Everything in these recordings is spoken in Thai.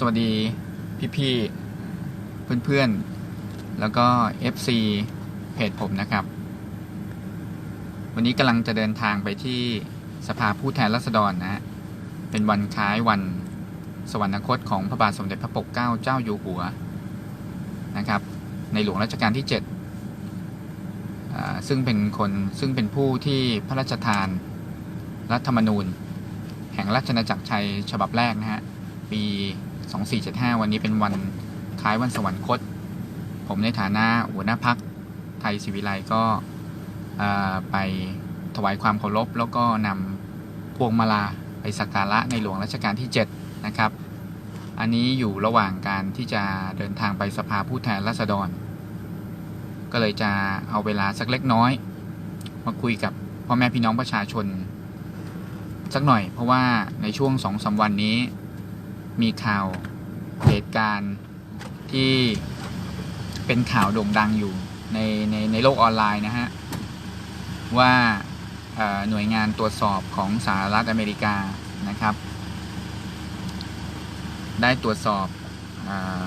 สวัสดีพี่ๆ เพื่อนๆ แล้วก็ FC เพจผมนะครับ วันนี้กำลังจะเดินทางไปที่สภาผู้แทนราษฎรนะฮะ เป็นวันคล้ายวันสวรรคตของพระบาทสมเด็จพระปกเกล้าเจ้าอยู่หัวนะครับ ในหลวงรัชกาลที่7อ่าซึ่งเป็นคนซึ่งเป็นผู้ที่พระราชทานรัฐธรรมนูญ แห่งราชอาณาจักรไทยฉบับแรกนะฮะ ปี 2475 วันนี้เป็นวันคล้ายวันสวรรคต ผมในฐานะหัวหน้าพักไทยศิวิไลก็ไปถวายความเคารพแล้วก็นำพวงมาลาไปสักการะในหลวงรัชกาลที่ 7 นะครับ อันนี้อยู่ระหว่างการที่จะเดินทางไปสภาผู้แทนราษฎร ก็เลยจะเอาเวลาสักเล็กน้อย มาคุยกับพ่อแม่พี่น้องประชาชน สักหน่อยเพราะว่าในช่วงสองสาวันนี้ มีข่าวเหตุการณ์ที่เป็นข่าวโด่งดังอยู่ในในในโลกออนไลน์นะฮะ ว่าเอ่อหน่วยงานตรวจสอบของสหรัฐอเมริกานะครับ ได้ตรวจสอบเออ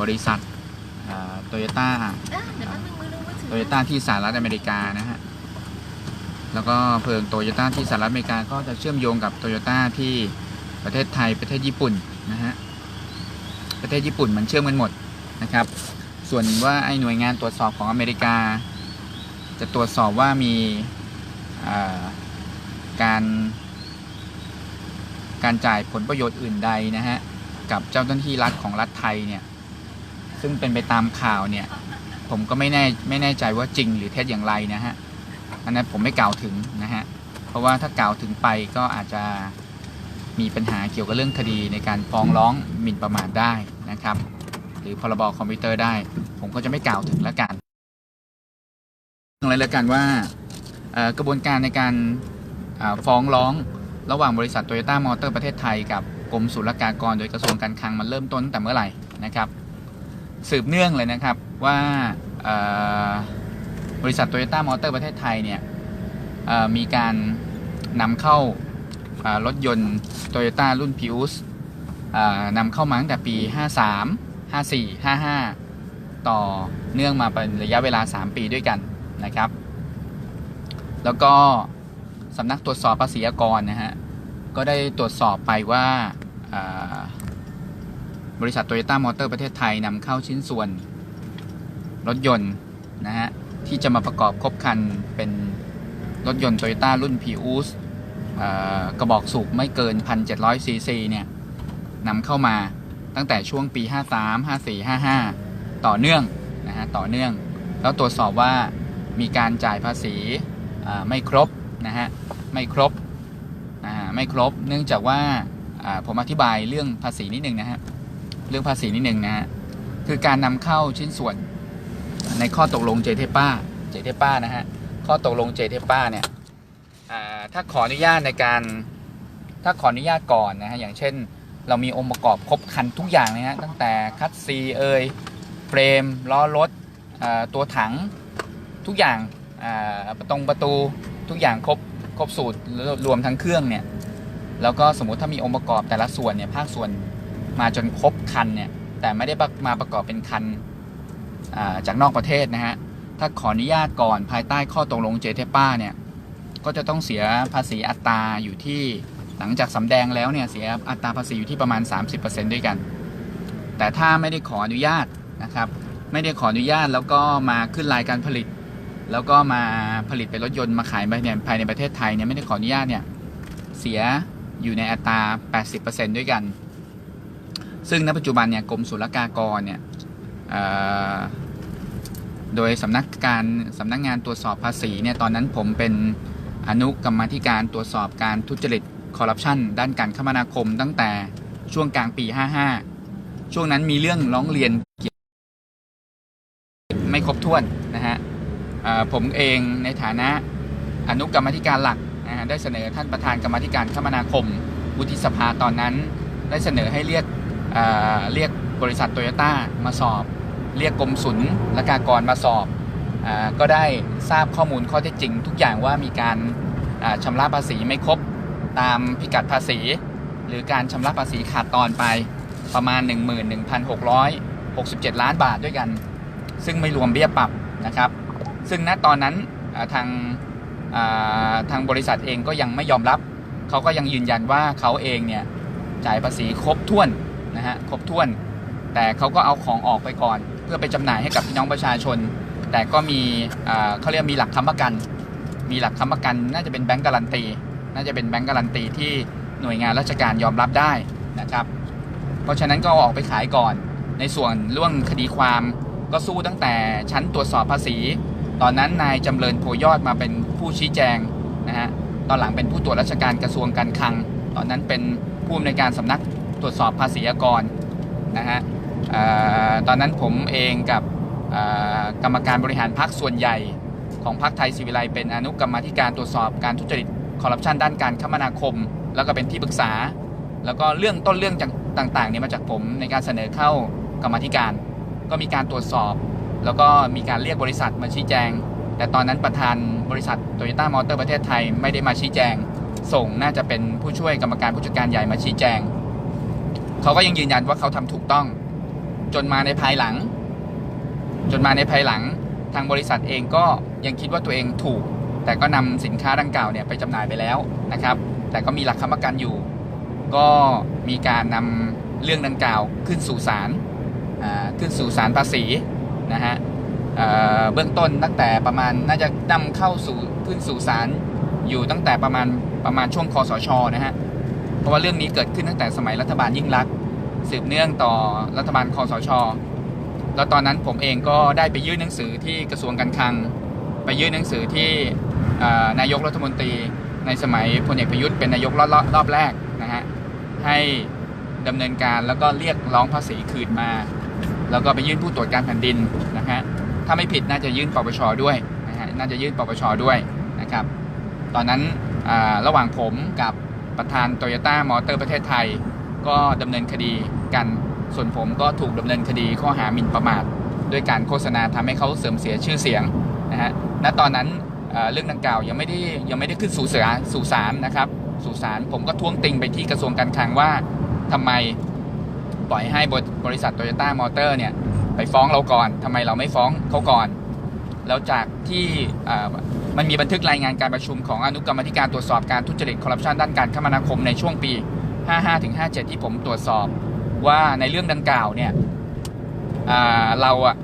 บริษัทโตโยต้าอะเดี๋ยวแป๊บนึงมือดูมือถือโตโยต้าที่สหรัฐอเมริกานะฮะ แล้วก็เพลิงโตโยต้าที่สหรัฐอเมริกาก็จะเชื่อมโยงกับโตโยต้าที่ ประเทศไทยประเทศญี่ปุ่นนะฮะประเทศญี่ปุ่นมันเชื่อมกันหมดนะครับ ส่วนว่าไอ้หน่วยงานตรวจสอบของอเมริกา จะตรวจสอบว่ามีการ การจ่ายผลประโยชน์อื่นใดนะฮะกับเจ้าหน้าที่รัฐของรัฐไทยเนี่ยซึ่งเป็นไปตามข่าวเนี่ยผมก็ไม่แน่ไม่แน่ใจว่าจริงหรือเท็จอย่างไรนะฮะอันนั้นผมไม่กล่าวถึงนะฮะเพราะว่าถ้ากล่าวถึงไปก็อาจจะ มีปัญหาเกี่ยวกับเรื่องคดีในการฟ้องร้องหมิ่นประมาทได้นะครับ หรือพรบคอมพิวเตอร์ได้ ผมก็จะไม่กล่าวถึงแล้วกันอะไรแล้วกันว่ากระบวนการในการฟ้องร้องระหว่างบริษัทโตโยต้ามอเตอร์ประเทศไทยกับกรมศุลกากรโดยกระทรวงการคลังมันเริ่มต้นตั้งแต่เมื่อไหร่นะครับ สืบเนื่องเลยนะครับว่าบริษัทโตโยต้ามอเตอร์ประเทศไทยเนี่ยมีการนำเข้า รถยนต์โตโยต้ารุ่น Prius นำเข้ามาตั้งแต่ปี 53 54 55 ต่อเนื่องมาเป็นระยะเวลา 3 ปีด้วยกันนะครับ แล้วก็สำนักตรวจสอบภาษีอากรนะฮะ ก็ได้ตรวจสอบไปว่าบริษัทโตโยต้ามอเตอร์ประเทศไทยนำเข้าชิ้นส่วน รถยนต์นะฮะ ที่จะมาประกอบครบคันเป็นรถยนต์โตโยต้ารุ่น p ีอูส กระบอกสูบไม่เกิน 1,700ซีซีเนี่ยนำเข้ามาตั้งแต่ช่วงปี 53 54 55 ต่อเนื่องนะฮะต่อเนื่อง แล้วตรวจสอบว่ามีการจ่ายภาษีไม่ครบนะฮะไม่ครบอ่าไม่ครบ เนื่องจากว่าผมอธิบายเรื่องภาษีนิดนึงนะฮะเรื่องภาษีนิดหนึ่งนะฮะคือการนำเข้าชิ้นส่วนในข้อตกลงเจเทป้าเจเทป้านะฮะข้อตกลงเจเทป้าเนี่ย ถ้าขออนุญาตในการถ้าขออนุญาตก่อนนะฮะอย่างเช่น เรามีองค์ประกอบครบคันทุกอย่างนะฮะตั้งแต่คัตซีเอยเฟรมล้อรถตัวถังทุกอย่างประตงประตูทุกอย่างครบครบสูตรรวมทั้งเครื่องเนี่ยแล้วก็สมมุติถ้ามีองค์ประกอบแต่ละส่วนเนี่ยภาคส่วนมาจนครบคันเนี่ยแต่ไม่ได้มาประกอบเป็นคันจากนอกประเทศนะฮะถ้าขออนุญาตก่อนภายใต้ข้อตกลงเจเทป้าเนี่ย ก็จะต้องเสียภาษีอัตราอยู่ที่หลังจากสำแดงแล้วเนี่ยเสียอัตราภาษีอยู่ที่ประมาณ 30%ด้วยกัน แต่ถ้าไม่ได้ขออนุญาตนะครับ ไม่ได้ขออนุญาตแล้วก็มาขึ้นรายการผลิต แล้วก็มาผลิตเป็นรถยนต์มาขายภายในภายในประเทศไทยเนี่ยไม่ได้ขออนุญาตเนี่ยเสียอยู่ในอัตรา 80%ด้วยกัน ซึ่งณปัจจุบันเนี่ยกรมศุลกากรเนี่ยโดยสำนักการสำนักงานตรวจสอบภาษีเนี่ยตอนนั้นผมเป็น อนุกรรมธิการตรวจสอบการทุจริตคอร์รัปชันด้านการคมนาคมตั้งแต่ช่วงกลางปี 55 ช่วงนั้นมีเรื่องร้องเรียนเกี่ยวไม่ครบถ้วนนะฮะผมเองในฐานะอนุกรรมธิการหลักนะฮะได้เสนอท่านประธานกรรมธิการคมนาคมวุฒิสภาตอนนั้น ได้เสนอให้เรียกเเรียกบริษัทโตโยต้ามาสอบ เรียกกรมศุลกากรมาสอบ ก็ได้ทราบข้อมูลข้อเท็จจริง ทุกอย่างว่ามีการอ่าชำระภาษีไม่ครบตามพิกัดภาษี หรือการชำระภาษีขาดตอนไปประมาณ 11,667 ล้านบาทด้วยกัน ซึ่งไม่รวมเบี้ยปรับนะครับ ซึ่งณตอนนั้นทางทางบริษัทเองก็ยังไม่ยอมรับ เขาก็ยังยืนยันว่าเขาเองเนี่ยจ่ายภาษีครบถ้วนนะฮะครบถ้วน แต่เขาก็เอาของออกไปก่อน เพื่อไปจำหน่ายให้กับพี่น้องประชาชน แต่ก็มีเขาเรียกมีหลักค้ำประกัน มีหลักค้ำประกัน น่าจะเป็นแบงก์การันตี น่าจะเป็นแบงก์การันตีที่หน่วยงานราชการยอมรับได้นะครับ เพราะฉะนั้นก็ออกไปขายก่อน ในส่วนเรื่องคดีความก็สู้ตั้งแต่ชั้นตรวจสอบภาษี ตอนนั้นนายจำเริญโพยอดมาเป็นผู้ชี้แจงนะฮะ ตอนหลังเป็นผู้ตรวจราชการกระทรวงการคลัง ตอนนั้นเป็นผู้อำนวยการสำนักตรวจสอบภาษีอากรนะฮะออตอนนั้นผมเองกับ กรรมการบริหารพรรคส่วนใหญ่ของพรรคไทยศิวิไลเป็นอนุกรรมธิการตรวจสอบการทุจริตคอร์รัปชันด้านการคมนาคม แล้วก็เป็นที่ปรึกษา แล้วก็เรื่องต้นเรื่องต่างๆเนี่ยมาจากผมในการเสนอเข้ากรรมธิการ ก็มีการตรวจสอบ แล้วก็มีการเรียกบริษัทมาชี้แจง แต่ตอนนั้นประธานบริษัทโตโยต้ามอเตอร์ประเทศไทยไม่ได้มาชี้แจง ส่งน่าจะเป็นผู้ช่วยกรรมการผู้จัดการใหญ่มาชี้แจง เขาก็ยังยืนยันว่าเขาทำถูกต้อง จนมาในภายหลัง จนมาในภายหลังทางบริษัทเองก็ยังคิดว่าตัวเองถูก แต่ก็นำสินค้าดังกล่าวเนี่ยไปจำหน่ายไปแล้วนะครับ แต่ก็มีหลักค้ำประกันอยู่ ก็มีการนำเรื่องดังกล่าวขึ้นสู่ศาลขึ้นสู่ศาลภาษีนะฮะเเบื้องต้นตั้งแต่ประมาณน่าจะนำเข้าสู่ขึ้นสู่ศาลอยู่ตั้งแต่ประมาณประมาณช่วงคอสชนะฮะเพราะว่าเรื่องนี้เกิดขึ้นตั้งแต่สมัยรัฐบาลยิ่งรักษณ์สืบเนื่องต่อรัฐบาลคอสช แล้วตอนนั้นผมเองก็ได้ไปยื่นหนังสือที่กระทรวงการคลัง ไปยื่นหนังสือที่นายกรัฐมนตรี ในสมัยพลเอกประยุทธ์เป็นนายกรอบรอบรอบแรกนะฮะให้ดำเนินการแล้วก็เรียกร้องภาษีคืนมา แล้วก็ไปยื่นผู้ตรวจการแผ่นดินนะฮะถ้าไม่ผิดน่าจะยื่นปปชด้วยนะฮะน่าจะยื่นปปชด้วยนะครับ ตอนนั้นระหว่างผมกับประธานโตโยต้ามอเตอร์ประเทศไทย ก็ดำเนินคดีกัน ส่วนผมก็ถูกดำเนินคดีข้อหาหมิ่นประมาทด้วยการโฆษณาทำให้เขาเสื่อมเสียชื่อเสียงนะฮะณตอนนั้นเรื่องดังกล่าวยังไม่ได้ยังไม่ได้ขึ้นสู่ศาลสู่ศาลนะครับสู่ศาลผมก็ท้วงติงไปที่กระทรวงการคลังว่าทำไมปล่อยให้บริบริษัทโตโยต้ามอเตอร์เนี่ยไปฟ้องเราก่อนทำไมเราไม่ฟ้องเขาก่อน แล้วจากที่มันมีบันทึกรายงานการประชุมของอนุกรรมธิการตรวจสอบการทุจริตคอร์รัปชันด้านการคมนาคมในช่วงปี 55-57 ที่ผมตรวจสอบ ว่าในเรื่องดังกล่าวเนี่ยเราอะ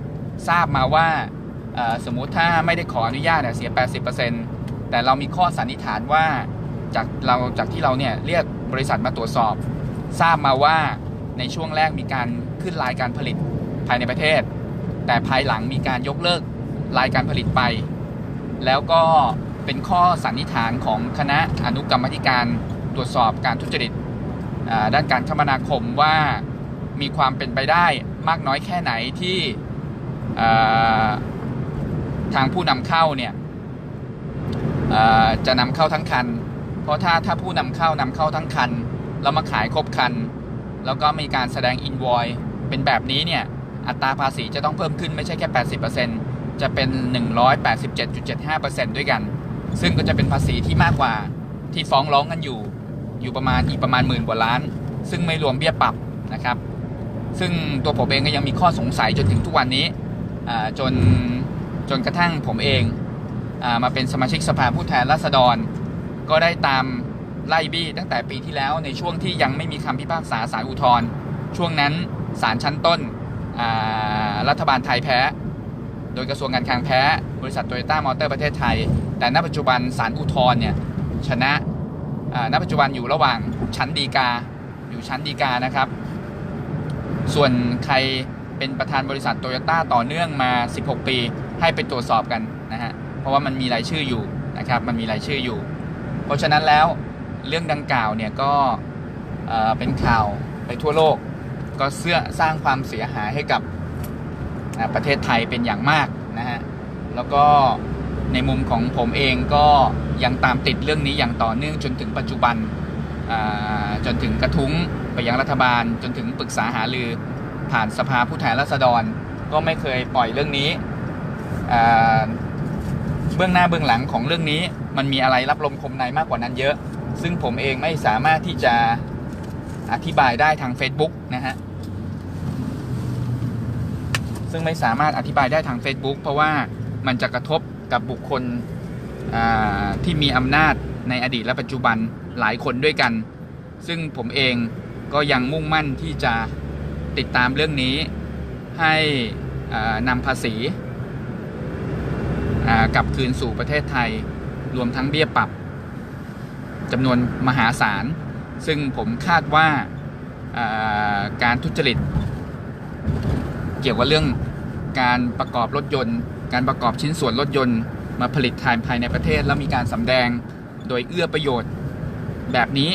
ทราบมาว่าสมมุติถ้าไม่ได้ขออนุญาตเนี่ยเสีย 80%แต่เรามีข้อสันนิษฐานว่าจากเราจากที่เราเนี่ยเรียกบริษัทมาตรวจสอบ ทราบมาว่าในช่วงแรกมีการขึ้นรายการผลิตภายในประเทศ แต่ภายหลังมีการยกเลิกรายการผลิตไป แล้วก็เป็นข้อสันนิษฐานของคณะอนุกรรมธิการตรวจสอบการทุจริต ด้านการคมนาคมว่ามีความเป็นไปได้มากน้อยแค่ไหนที่ทางผู้นำเข้าเนี่ยจะนำเข้าทั้งคัน เพราะถ้าถ้าผู้นำเข้านำเข้าทั้งคัน แล้วมาขายครบคัน แล้วก็มีการแสดงอินวอยเป็นแบบนี้เนี่ยอัตราภาษีจะต้องเพิ่มขึ้นไม่ใช่แค่ 80%จะเป็น 187.75%ด้วยกัน ซึ่งก็จะเป็นภาษีที่มากกว่าที่ฟ้องร้องกันอยู่ อยู่ประมาณอีกประมาณหมื่นกว่าล้าน ซึ่งไม่รวมเบี้ยปรับนะครับ ซึ่งตัวผมเองก็ยังมีข้อสงสัยจนถึงทุกวันนี้จนจนกระทั่งผมเองอมาเป็นสมาชิกสภาผู้แทนราษฎร ก็ได้ตามไล่บี้ตั้งแต่ปีที่แล้วในช่วงที่ยังไม่มีคำพิพากษาศาลอุทธรณ์ช่วงนั้นศาลชั้นต้นรัฐบาลไทยแพ้ โดยกระทรวงการคลังแพ้ บริษัทโตโยต้ามอเตอร์ประเทศไทย แต่ณปัจจุบันศาลอุทธรณ์เนี่ยชนะ ณปัจจุบันอยู่ระหว่างชั้นฎีกา อยู่ชั้นฎีกานะครับ ส่วนใครเป็นประธานบริษัทโตโยต้าต่อเนื่องมา 16 ปี ให้ไปตรวจสอบกันนะฮะ เพราะว่ามันมีรายชื่ออยู่นะครับ มันมีรายชื่ออยู่ เพราะฉะนั้นแล้วเรื่องดังกล่าวเนี่ยก็เป็นข่าวไปทั่วโลก ก็เสื้อสร้างความเสียหายให้กับประเทศไทยเป็นอย่างมากนะฮะ แล้วก็ ในมุมของผมเองก็ยังตามติดเรื่องนี้อย่างต่อเนื่องจนถึงปัจจุบันจนถึงกระทุ้งไปยังรัฐบาล จนถึงปรึกษาหารือผ่านสภาผู้แทนราษฎร ก็ไม่เคยปล่อยเรื่องนี้เบื้องหน้าเบื้องหลังของเรื่องนี้มันมีอะไรรับลมคมในมากกว่านั้นเยอะ ซึ่งผมเองไม่สามารถที่จะอธิบายได้ทาง Facebook นะฮะซึ่งไม่สามารถอธิบายได้ทาง Facebook เพราะว่ามันจะกระทบ กับบุคคลที่มีอำนาจในอดีตและปัจจุบันหลายคนด้วยกัน ซึ่งผมเองก็ยังมุ่งมั่นที่จะติดตามเรื่องนี้ให้นำภาษีกลับคืนสู่ประเทศไทยรวมทั้งเบี้ยปรับจำนวนมหาศาล ซึ่งผมคาดว่าการทุจริต เกี่ยวกับเรื่องการประกอบรถยนต์ การประกอบชิ้นส่วนรถยนต์มาผลิตทานภายในประเทศ แล้วมีการสำแดงโดยเอื้อประโยชน์ แบบนี้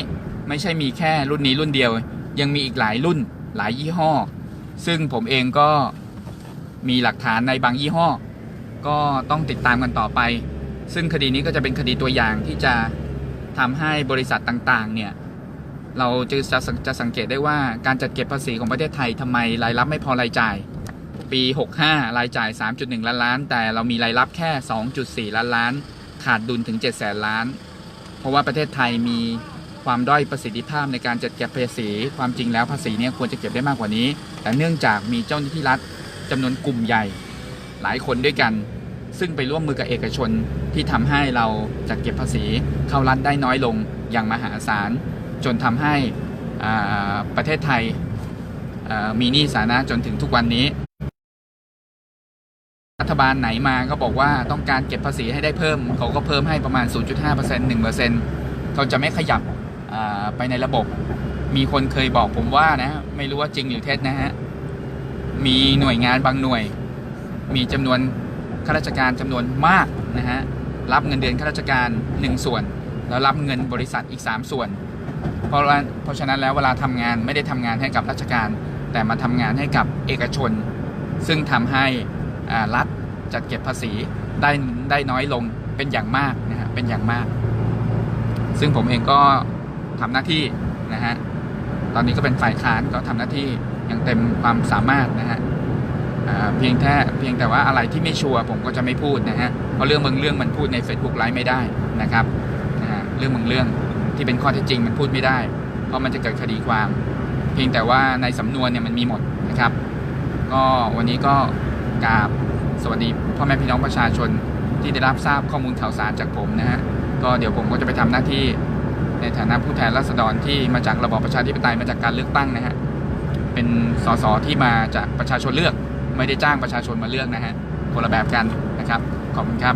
ไม่ใช่มีแค่รุ่นนี้รุ่นเดียว ยังมีอีกหลายรุ่นหลายยี่ห้อ ซึ่งผมเองก็มีหลักฐานในบางยี่ห้อ ก็ต้องติดตามกันต่อไป ซึ่งคดีนี้ก็จะเป็นคดีตัวอย่างที่จะทำให้บริษัทต่างๆเนี่ยเราจะจะจะสังเกตได้ว่าการจัดเก็บภาษีของประเทศไทยทำไมรายรับไม่พอรายจ่าย ปี 65 รายจ่าย 3.1 ล้านล้าน แต่เรามีรายรับแค่ 2.4 ล้านล้าน ขาดดุลถึง 7 แสนล้าน เพราะว่าประเทศไทยมีความด้อยประสิทธิภาพในการจัดเก็บภาษี ความจริงแล้วภาษีเนี่ยควรจะเก็บได้มากกว่านี้ แต่เนื่องจากมีเจ้าหน้าที่รัฐจำนวนกลุ่มใหญ่ หลายคนด้วยกัน ซึ่งไปร่วมมือกับเอกชนที่ทำให้เราจัดเก็บภาษีเข้ารัฐได้น้อยลงอย่างมหาศาล จนทำให้ประเทศไทยมีหนี้สาธารณะจนถึงทุกวันนี้ รัฐบาลไหนมาก็บอกว่าต้องการเก็บภาษีให้ได้เพิ่ม เขาก็เพิ่มให้ประมาณ 0.5% 1%เขาจะไม่ขยับไปในระบบ มีคนเคยบอกผมว่านะ ไม่รู้ว่าจริงหรือเท็จนะฮะ มีหน่วยงานบางหน่วย มีจำนวนข้าราชการจำนวนมากนะฮะ รับเงินเดือนข้าราชการ 1 ส่วน แล้วรับเงินบริษัทอีก 3 ส่วน เพราะว่าเพราะฉะนั้นแล้วเวลาทำงานไม่ได้ทำงานให้กับราชการ แต่มาทำงานให้กับเอกชน ซึ่งทำให้รัฐ จัดเก็บภาษีได้ได้น้อยลงเป็นอย่างมากนะฮะเป็นอย่างมาก ซึ่งผมเองก็ทำหน้าที่นะฮะตอนนี้ก็เป็นฝ่ายค้านก็ทำหน้าที่อย่างเต็มความสามารถนะฮะเพียงแค่เพียงแต่ว่าอะไรที่ไม่ชัวร์ผมก็จะไม่พูดนะฮะเพราะเรื่องบางเรื่องมันพูดใน Facebook ไลฟ์ไม่ได้นะครับนะฮะเรื่องบางเรื่องที่เป็นข้อเท็จจริงมันพูดไม่ได้ เพราะมันจะเกิดคดีความ เพียงแต่ว่าในสำนวนเนี่ยมันมีหมดนะครับ ก็วันนี้ก็กราบ สวัสดีพ่อแม่พี่น้องประชาชนที่ได้รับทราบข้อมูลข่าวสารจากผมนะฮะก็เดี๋ยวผมก็จะไปทำหน้าที่ในฐานะผู้แทนราษฎรที่มาจากระบอบประชาธิปไตยมาจากการเลือกตั้งนะฮะเป็นสสที่มาจากประชาชนเลือก ไม่ได้จ้างประชาชนมาเลือกนะฮะคนละแบบกันนะครับขอบคุณครับ